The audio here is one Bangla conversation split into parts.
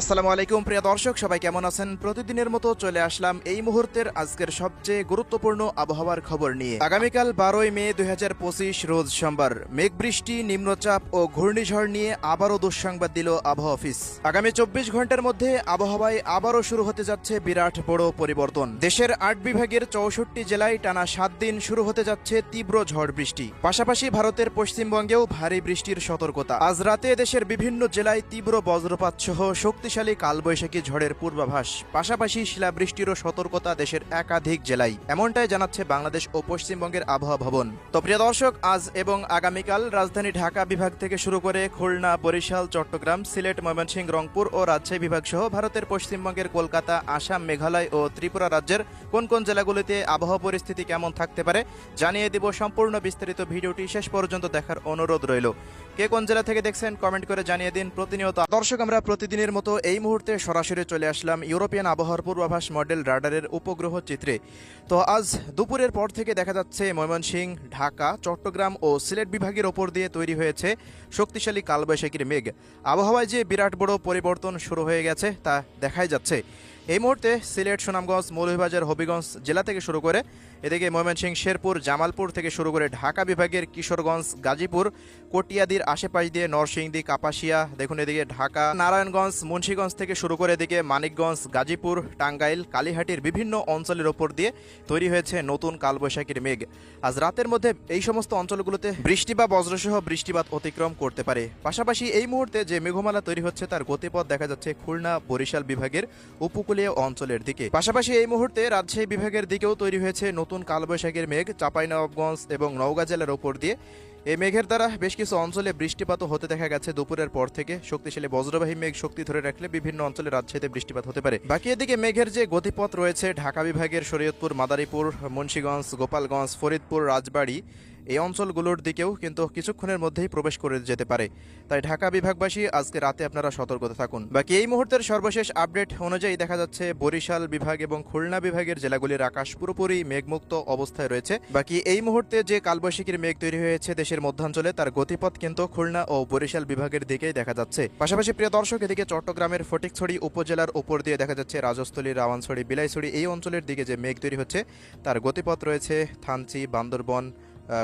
আসসালামু আলাইকুম, প্রিয় দর্শক, সবাই কেমন আছেন? প্রতিদিনের মতো চলে আসলাম এই মুহূর্তের আজকের সবচেয়ে গুরুত্বপূর্ণ আবহাওয়ার খবর নিয়ে। আগামীকাল বারোই মে দুই রোজ সোমবার। মেঘ বৃষ্টি, নিম্নচাপ ও ঘূর্ণিঝড় নিয়ে আবারও দুঃসংবাদ দিল আবহাওয়া অফিস। আগামী চব্বিশ ঘণ্টার মধ্যে আবহাওয়ায় আবারও শুরু হতে যাচ্ছে বিরাট বড় পরিবর্তন। দেশের আট বিভাগের চৌষট্টি জেলায় টানা সাত দিন শুরু হতে যাচ্ছে তীব্র ঝড় বৃষ্টি। পাশাপাশি ভারতের পশ্চিমবঙ্গেও ভারী বৃষ্টির সতর্কতা। আজ রাতে দেশের বিভিন্ন জেলায় তীব্র বজ্রপাত সহ শক্তিশালী কালবৈশাখী ঝড়ের পূর্বাভাস, পাশাপাশি শিলাবৃষ্টিরও সতর্কতা দেশের একাধিক জেলায়। এমনটাই জানাচ্ছে বাংলাদেশ ও পশ্চিমবঙ্গের আবহাওয়া ভবন। তো প্রিয় দর্শক, আজ এবং আগামীকাল রাজধানী ঢাকা বিভাগ থেকে শুরু করে খুলনা, বরিশাল, চট্টগ্রাম, সিলেট, ময়মনসিংহ, রংপুর ও রাজশাহী বিভাগ সহ ভারতের পশ্চিমবঙ্গের কলকাতা, আসাম, মেঘালয় ও ত্রিপুরা রাজ্যের কোন কোন জেলাগুলিতে আবহাওয়া পরিস্থিতি কেমন থাকতে পারে জানিয়ে দিব সম্পূর্ণ বিস্তারিত ভিডিওটি। শেষ পর্যন্ত দেখার অনুরোধ রইল। কে কোন জেলা থেকে দেখছেন কমেন্ট করে জানিয়ে দিন। প্রতিনিয়ত দর্শক, আমরা প্রতিদিনের মতো এই মুহূর্তে সরাসরি চলে আসলাম ইউরোপিয়ান আবহাওয়ার পূর্বাভাস মডেল রাডারের উপগ্রহ চিত্রে। তো আজ দুপুরের পর থেকে দেখা যাচ্ছে ময়মনসিংহ, ঢাকা, চট্টগ্রাম ও সিলেট বিভাগের ওপর দিয়ে তৈরি হয়েছে শক্তিশালী কালবৈশাখীর মেঘ। আবহাওয়ায় যে বিরাট বড় পরিবর্তন শুরু হয়ে গেছে তা দেখাই যাচ্ছে। এই মুহূর্তে সিলেট সুনামগঞ্জ, মৌলভীবাজার, হবিগঞ্জ জেলা থেকে শুরু করে এদিকে ময়মনসিংহ শেরপুর, জামালপুর থেকে শুরু করে ঢাকা বিভাগের কিশোরগঞ্জ, গাজীপুর, কটিয়াদির আশেপাশ দিয়ে নরসিংদী, কাপাসিয়া, দেখুন এদিকে ঢাকা, নারায়ণগঞ্জ, মুন্সীগঞ্জ থেকে শুরু করে এদিকে মানিকগঞ্জ, গাজীপুর, টাঙ্গাইল, কালীহাটির বিভিন্ন অঞ্চলের ওপর দিয়ে তৈরি হয়েছে নতুন কালবৈশাখীর মেঘ। আজ রাতের মধ্যে এই সমস্ত অঞ্চলগুলোতে বৃষ্টি বা বজ্রসহ বৃষ্টিপাত অতিক্রম করতে পারে। পাশাপাশি এই মুহূর্তে যে মেঘমালা তৈরি হচ্ছে, তার গতিপথ দেখা যাচ্ছে খুলনা বরিশাল বিভাগের উপকূলীয় অঞ্চলের দিকে। পাশাপাশি এই মুহূর্তে রাজশাহী বিভাগের দিকেও তৈরি হয়েছে নতুন কালবৈশাখীর মেঘ। চাঁপাইনবাবগঞ্জ এবং নওগাঁ জেলার ওপর দিয়ে এই মেঘের দ্বারা বেশ কিছু অঞ্চলে বৃষ্টিপাতও হতে দেখা গেছে দুপুরের পর থেকে। শক্তিশালী বজ্রবাহী মেঘ শক্তি ধরে রাখলে বিভিন্ন অঞ্চলে রাজশাহীতে বৃষ্টিপাত হতে পারে। বাকি এদিকে মেঘের যে গতিপথ রয়েছে, ঢাকা বিভাগের শরীয়তপুর, মাদারীপুর, মুন্সীগঞ্জ, গোপালগঞ্জ, ফরিদপুর, রাজবাড়ী এই অঞ্চলগুলোর দিকেও কিন্তু কিছুক্ষণের মধ্যেই প্রবেশ করে যেতে পারে। তাই ঢাকা বিভাগবাসী, আজকে রাতে আপনারা সতর্কতা থাকুন। বাকি এই মুহূর্তের সর্বশেষ আপডেট অনুযায়ী দেখা যাচ্ছে, বরিশাল বিভাগ এবং খুলনা বিভাগের জেলাগুলির আকাশ পুরোপুরি মেঘমুক্ত অবস্থায় রয়েছে। বাকি এই মুহূর্তে যে কালবৈশাখীর মেঘ তৈরি হয়েছে দেশের মধ্যাঞ্চলে, তার গতিপথ কিন্তু খুলনা ও বরিশাল বিভাগের দিকেই দেখা যাচ্ছে। পাশাপাশি প্রিয় দর্শক, এদিকে চট্টগ্রামের ফটিকছড়ি উপজেলার উপর দিয়ে দেখা যাচ্ছে, রাজস্থলী রাওয়ানছড়ি বিলাইছড়ি এই অঞ্চলের দিকে যে মেঘ তৈরি হচ্ছে, তার গতিপথ রয়েছে থানচি, বান্দরবন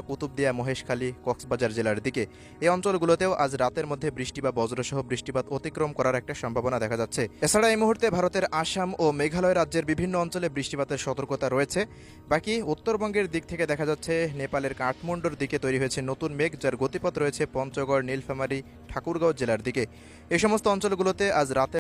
কুতুবদিয়া, মহেশখালী, কক্সবাজার জেলার দিকে। এই অঞ্চলগুলোতেও আজ রাতের মধ্যে বৃষ্টি বা বজ্রসহ বৃষ্টিপাত অতিক্রম করার একটা সম্ভাবনা দেখা যাচ্ছে। এছাড়া এই মুহূর্তে ভারতের আসাম ও মেঘালয় রাজ্যের বিভিন্ন অঞ্চলে বৃষ্টিপাতের সতর্কতা রয়েছে। বাকি উত্তরবঙ্গের দিক থেকে দেখা যাচ্ছে, নেপালের কাঠমান্ডুর দিকে তৈরি হয়েছে নতুন মেঘ, যার গতিপথ রয়েছে পঞ্চগড়, নীলফামারী, ঠাকুরগাঁও জেলার দিকে। এই সমস্ত অঞ্চলগুলোতে আজ রাতে